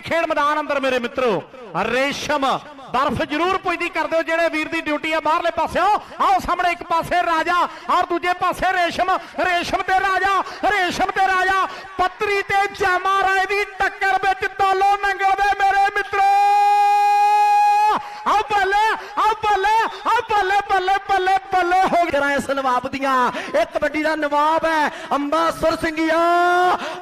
ਖੇਡ ਮੈਦਾਨ ਅੰਦਰ ਮੇਰੇ ਮਿੱਤਰੋ। ਰੇਸ਼ਮ ਬਰਫ਼ ਜ਼ਰੂਰ ਪੁੱਜਦੀ ਕਰ ਦਿਓ, ਜਿਹੜੇ ਵੀਰ ਦੀ ਡਿਊਟੀ ਆ ਬਾਹਰਲੇ ਪਾਸਿਓ। ਆਓ ਸਾਹਮਣੇ ਇੱਕ ਪਾਸੇ ਰਾਜਾ ਔਰ ਦੂਜੇ ਪਾਸੇ ਰੇਸ਼ਮ। ਰੇਸ਼ਮ ਤੇ ਰਾਜਾ, ਰੇਸ਼ਮ ਤੇ ਰਾਜਾ। ਪੱਤਰੀ ਤੇ ਜਾਮਾ ਰਾਏ ਦੀ ਟੱਕਰ ਵਿੱਚ ਦੋਲੋ ਨੰਗਲ ਦੇ ਮੇਰੇ ਮਿੱਤਰੋ ਆ ਬੱਲੇ ਆ ਬੱਲੇ ਆ ਬੱਲੇ ਬੱਲੇ ਬੱਲੇ ਹੋ ਗਿਆ ਇਸ ਨਵਾਬ ਦੀਆਂ। ਇਹ ਕਬੱਡੀ ਦਾ ਨਵਾਬ ਹੈ ਅੰਬਾ ਸੁਰ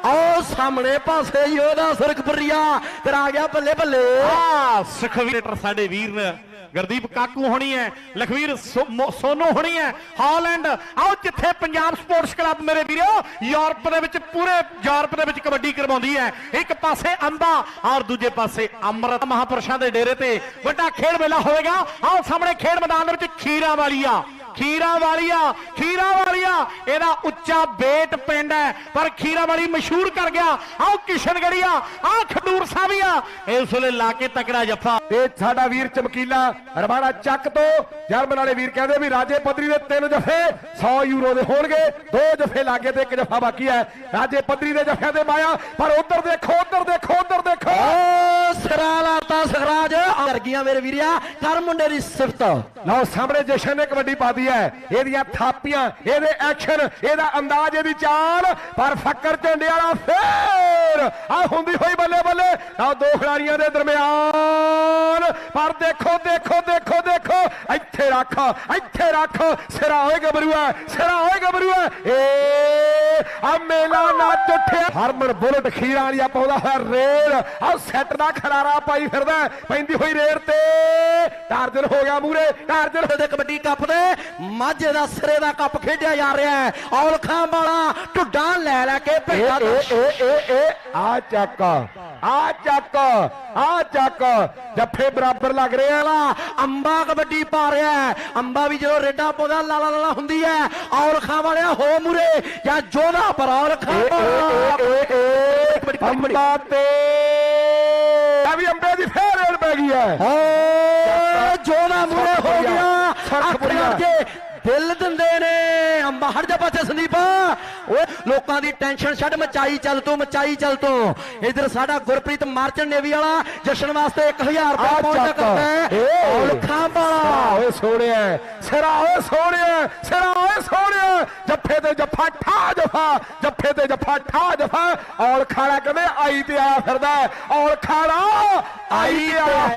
ਆਓ ਸਾਹਮਣੇ ਪਾਸੇ ਹੀ ਉਹਦਾ ਸੁਰਖਪੁਰੀਆ ਫਿਰ ਆ ਗਿਆ ਬੱਲੇ ਬੱਲੇ ਆ, ਸੁਖਵੀਰ ਸਾਡੇ ਵੀਰ ਨੇ। ਗੁਰਦੀਪ ਕਾਕੂ ਹੋਣੀ ਹੈ, ਲਖਵੀਰ ਸੋਨੂ ਹੋਣੀ ਹੈ, ਹਾਲੈਂਡ। ਆਓ ਜਿੱਥੇ ਪੰਜਾਬ ਸਪੋਰਟਸ ਕਲੱਬ ਮੇਰੇ ਵੀਰੋ, ਯੂਰਪ ਦੇ ਵਿੱਚ ਪੂਰੇ ਯੂਰਪ ਦੇ ਵਿੱਚ ਕਬੱਡੀ ਕਰਵਾਉਂਦੀ ਹੈ। ਇੱਕ ਪਾਸੇ ਅੰਬਾ ਔਰ ਦੂਜੇ ਪਾਸੇ ਅੰਮ੍ਰਿਤ ਮਹਾਪੁਰਸ਼ਾਂ ਦੇ ਡੇਰੇ ਤੇ। ਵੱਡਾ ਖੇਡ ਮੇਲਾ ਹੋਵੇਗਾ। ਆਓ ਸਾਹਮਣੇ ਖੇਡ ਮੈਦਾਨ ਦੇ ਵਿੱਚ ਖੀਰਾ ਵਾਲੀ ਆ ਖੀਰਾ ਵਾਲੀਆ ਖੀਰਾ ਵਾਲੀਆ। ਇਹਦਾ ਉੱਚਾ ਬੇਟ ਪਿੰਡ ਹੈ, ਪਰ ਖੀਰਾ ਵਾਲੀ ਮਸ਼ਹੂਰ ਕਰ ਗਿਆ। ਆਓ ਕਿਸ਼ਨਗੜੀਆ ਆ ਖਡੂਰ ਸਾਹਿਬੀਆ ਇਸ ਵੇਲੇ ਲਾ ਕੇ ਤਕੜਾ ਜੱਫਾ। ਤੇ ਸਾਡਾ ਵੀਰ ਚਮਕੀਲਾ ਰਵਾਨਾ ਚੱਕ ਤੋਂ। ਜਰਮਨ ਵਾਲੇ ਵੀਰ ਕਹਿੰਦੇ ਵੀ ਰਾਜੇ ਪੱਧਰੀ ਦੇ ਤਿੰਨ ਜਫੇ 100 ਯੂਰੋ ਦੇ ਹੋਣਗੇ। ਦੋ ਜਫੇ ਲਾਗੇ ਤੇ ਇੱਕ ਜਫਾ ਬਾਕੀ ਹੈ। ਰਾਜੇ ਪੱਧਰੀ ਦੇ ਜੱਫਿਆਂ ਦੇ ਮਾਇਆ, ਪਰ ਉਧਰ ਉਧਰ ਦੇਖੋ ਰਾਜ ਸਖਰਾਜ ਕਰ ਗਈਆਂ ਮੇਰੇ ਵੀਰਿਆ ਕਰ ਮੁੰਡੇ ਦੀ ਸਿਫਤ। ਲਓ ਸਾਹਮਣੇ ਜਸ਼ਨ ਨੇ ਕਬੱਡੀ ਪਾਦੀ ਹੈ। ਇਹਦੀਆਂ ਥਾਪੀਆਂ, ਇਹਦੇ ਐਕਸ਼ਨ ਇਹਦਾ ਅੰਦਾਜ਼, ਇਹਦੀ ਚਾਲ, ਪਰ ਫੱਕਰ ਝੰਡੇ ਵਾਲਾ ਫੇਰ। ਆ ਹੁੰਦੀ ਹੋਈ ਬੱਲੇ ਬੱਲੇ ਲਓ ਦੋ ਖਿਡਾਰੀਆਂ ਦੇ ਦਰਮਿਆਨ। ਪਰ ਦੇਖੋ ਦੇਖੋ ਦੇਖੋ ਦੇਖੋ ਇੱਥੇ ਰੱਖ ਇੱਥੇ ਰੱਖ ਸਿਰਾ ਹੋਏ ਗੱਭਰੂਆ ਸਿਰਾ ਹੋਏ ਗੱਭਰੂਆ। ਏ ਆ ਮੇਲਾ ਨੱਚ ਉੱਠਿਆ। ਹਰਮਨ ਬੁਲਟ ਖੀਰਾਂ ਵਾਲੀਆ ਪਾਉਂਦਾ ਹੋਇਆ ਰੇਲ। ਆ ਸੈੱਟ ਦਾ ਖਰਾਰਾ ਪਾਈ ਫਿਰਦਾ। ਪੈਂਦੀ ਹੋਈ ਰੇਲ ਤੇ। ਟਾਰਜਨ ਹੋ ਗਿਆ ਮੂਰੇ ਟਾਰਜਨ ਦੇ ਕਬੱਡੀ ਕੱਪ ਦੇ। ਮਾਝੇ ਦਾ ਸਿਰੇ ਦਾ ਕੱਪ ਖੇਡਿਆ ਜਾ ਰਿਹਾ ਹੈ। ਔਲਖਾਂ ਵਾਲਾ ਢੁੱਡਾਂ ਲੈ ਲੈ ਕੇ ਏ ਏ ਏ ਏ ਆ ਚੱਕ। ਆ ਚੱਕ ਆ ਚੱਕ। ਜੱਫੇ ਬਰਾਬਰ ਲੱਗ ਰਹੇ ਵਾਲਾ ਅੰਬਾ ਕਬੱਡੀ ਪਾ ਰਿਹਾ ਹੈ। ਅੰਬਾ ਵੀ ਜਦੋਂ ਰੇਡਾ ਪਾਉਂਦਾ ਲਾਲਾ ਲਾਲਾ ਹੁੰਦੀ ਹੈ। ਔਲਖਾਂ ਵਾਲਿਆ ਹੋ ਮੂਰੇ। ਜਾਂ ਜੋਧਾ ਪਰ ਏ ਅੰਬਾ ਤੇ ਆ ਵੀ ਅੰਬੇ ਦੀ ਫੇਰ ਰੇਲ ਪੈ ਗਈ ਹੈ। ਓ ਜੋਧਾ ਮੂਰੇ ਹੋ ਗਿਆ। ਅੱਖ ਕੇ ਦਿਲ ਦਿੰਦੇ ਨੇ। ਅੰਬਾ ਹਟ ਜਾ ਪਾਸੇ ਸੰਦੀਪ। ਓਏ ਲੋਕਾਂ ਦੀ ਟੈਨਸ਼ਨ ਛੱਡ ਮਚਾਈ ਚੱਲ ਤੂੰ ਮਚਾਈ ਚੱਲ ਤੂੰ। ਇਧਰ ਸਾਡਾ ਗੁਰਪ੍ਰੀਤ ਮਾਰਚਨ ਨੇਵੀ ਵਾਲਾ ਜਸ਼ਨ ਵਾਸਤੇ 1000 ਆ ਰੁਪਏ ਪਹੁੰਚਾ ਕਰਦਾ ਹੈ। ਸਿਰਾ ਵਾਲਾ। ਓਏ ਸੋਹਣਿਆ ਸਿਰਾ ਓਏ ਸੋਹਣਿਆ ਸਿਰਾ ਓਏ ਸੋਹਣਿਆ ਜੱਫੇ ਤੇ ਜੱਫਾ ਠਾ ਜਫਾ ਜੱਫੇ ਤੇ ਜੱਫਾ ਠਾ ਜਫਾ। ਔਰ ਖਾੜਾ ਕਹਿੰਦੇ ਆਈ ਤੇ ਆਇਆ ਫਿਰਦਾ ਖਾੜਾ ਆਈ ਤੇ ਆਇਆ